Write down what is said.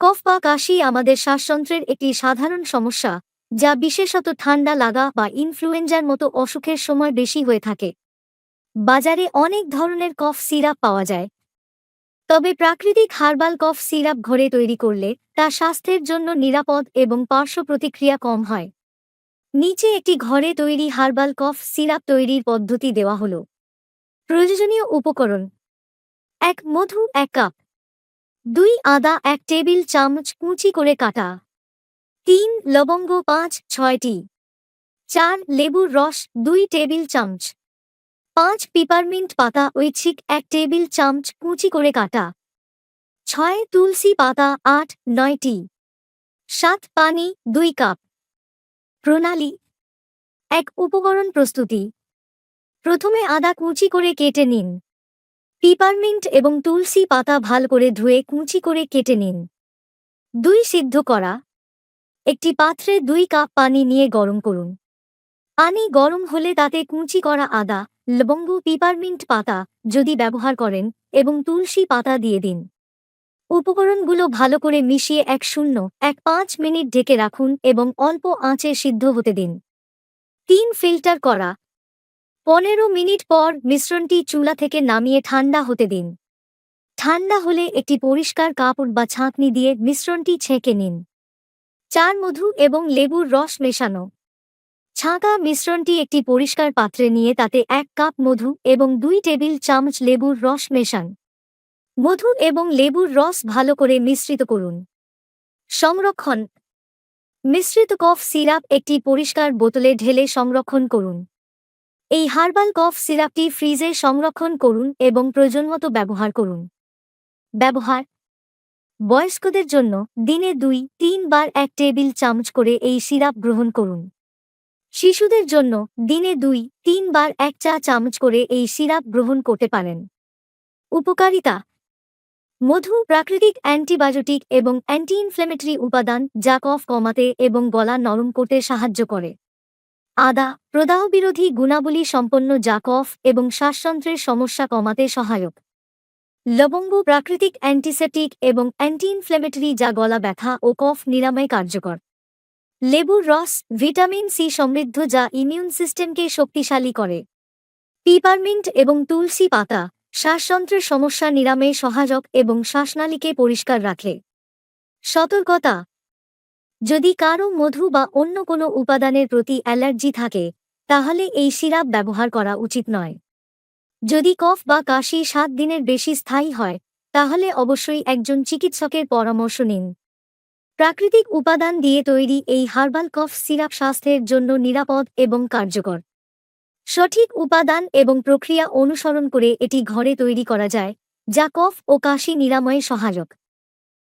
কফ বা কাশি আমাদের শ্বাসযন্ত্রের একটি সাধারণ সমস্যা, যা বিশেষত ঠান্ডা লাগা বা ইনফ্লুয়েঞ্জার মতো অসুখের সময় বেশি হয়ে থাকে। বাজারে অনেক ধরনের কফ সিরাপ পাওয়া যায়। তবে প্রাকৃতিক হার্বাল কফ সিরাপ ঘরে তৈরি করলে তা স্বাস্থ্যের জন্য নিরাপদ এবং পার্শ্ব প্রতিক্রিয়া কম হয়। নিচে একটি ঘরে তৈরি হার্বাল কফ সিরাপ তৈরির পদ্ধতি দেওয়া হল। প্রয়োজনীয় উপকরণ এক মধু, এক কাপ। দুই আদা, এক টেবিল চামচ কুচি করে কাটা। তিন লবঙ্গ, পাঁচ, ছয়টি। চার লেবুর রস, দুই টেবিল চামচ। পাঁচ পিপারমিন্ট পাতা ঐচ্ছিক এক টেবিল চামচ কুচি করে কাটা। ছয় তুলসী পাতা, আট, নয়টি। সাত পানি, দুই কাপ। প্রণালী। এক উপকরণ প্রস্তুতি। প্রথমে আদা কুচি করে কেটে নিন। পিপারমিন্ট এবং তুলসী পাতা ভালো করে ধুয়ে কুঁচি করে কেটে নিন। দুই সিদ্ধ করা। একটি পাত্রে দুই কাপ পানি নিয়ে গরম করুন। পানি গরম হলে তাতে কুঁচি করা আদা, লবঙ্গ, পিপারমিন্ট পাতা যদি ব্যবহার করেন এবং তুলসী পাতা দিয়ে দিন। উপকরণগুলো ভালো করে মিশিয়ে এক শূন্য, এক পাঁচ মিনিট ঢেকে রাখুন এবং অল্প আঁচে সিদ্ধ হতে দিন। তিন ফিল্টার করা। পনেরো মিনিট পর মিশ্রণটি চুলা থেকে নামিয়ে ঠান্ডা হতে দিন। ঠান্ডা হলে একটি পরিষ্কার কাপড় বা ছাঁকনি দিয়ে মিশ্রণটি ছেঁকে নিন। চার মধু এবং লেবুর রস মেশানো। ছাঁকা মিশ্রণটি একটি পরিষ্কার পাত্রে নিয়ে তাতে এক কাপ মধু এবং দুই টেবিল চামচ লেবুর রস মেশান। মধু এবং লেবুর রস ভালো করে মিশ্রিত করুন। সংরক্ষণ। মিশ্রিত কফ সিরাপ একটি পরিষ্কার বোতলে ঢেলে সংরক্ষণ করুন। এই হার্বাল কফ সিরাপটি ফ্রিজে সংরক্ষণ করুন এবং প্রয়োজনমতো ব্যবহার করুন। ব্যবহার। বয়স্কদের জন্য দিনে দুই তিনবার এক টেবিল চামচ করে এই সিরাপ গ্রহণ করুন। শিশুদের জন্য দিনে দুই তিনবার এক চা চামচ করে এই সিরাপ গ্রহণ করতে পারেন। উপকারিতা। মধু, প্রাকৃতিক অ্যান্টিবায়োটিক এবং অ্যান্টি ইনফ্লেমেটরি উপাদান যা কফ কমাতে এবং গলা নরম করতে সাহায্য করে। আদা প্রদাহ বিরোধী গুণাবলী সম্পন্ন যা কফ এবং শ্বাসযন্ত্রের সমস্যা কমাতে সহায়ক। লবঙ্গ প্রাকৃতিক অ্যান্টিসেপটিক এবং অ্যান্টি ইনফ্লেমেটরি যা গলা ব্যথা ও কফ নিরাময় কার্যকর। লেবুর রস, ভিটামিন সি সমৃদ্ধ যা ইমিউন সিস্টেমকে শক্তিশালী করে। পিপারমিন্ট এবং তুলসী পাতা, শ্বাসযন্ত্রের সমস্যা নিরাময়ে সহায়ক এবং শ্বাসনালীকে পরিষ্কার রাখে। সতর্কতা যদি কারও মধু বা অন্য কোনো উপাদানের প্রতি অ্যালার্জি থাকে, তাহলে এই সিরাপ ব্যবহার করা উচিত নয়। যদি কফ বা কাশি সাত দিনের বেশি স্থায়ী হয়, তাহলে অবশ্যই একজন চিকিৎসকের পরামর্শ নিন। প্রাকৃতিক উপাদান দিয়ে তৈরি এই হার্বাল কফ সিরাপ স্বাস্থ্যের জন্য নিরাপদ এবং কার্যকর। সঠিক উপাদান এবং প্রক্রিয়া অনুসরণ করে এটি ঘরে তৈরি করা যায়, যা কফ ও কাশি নিরাময়ে সহায়ক।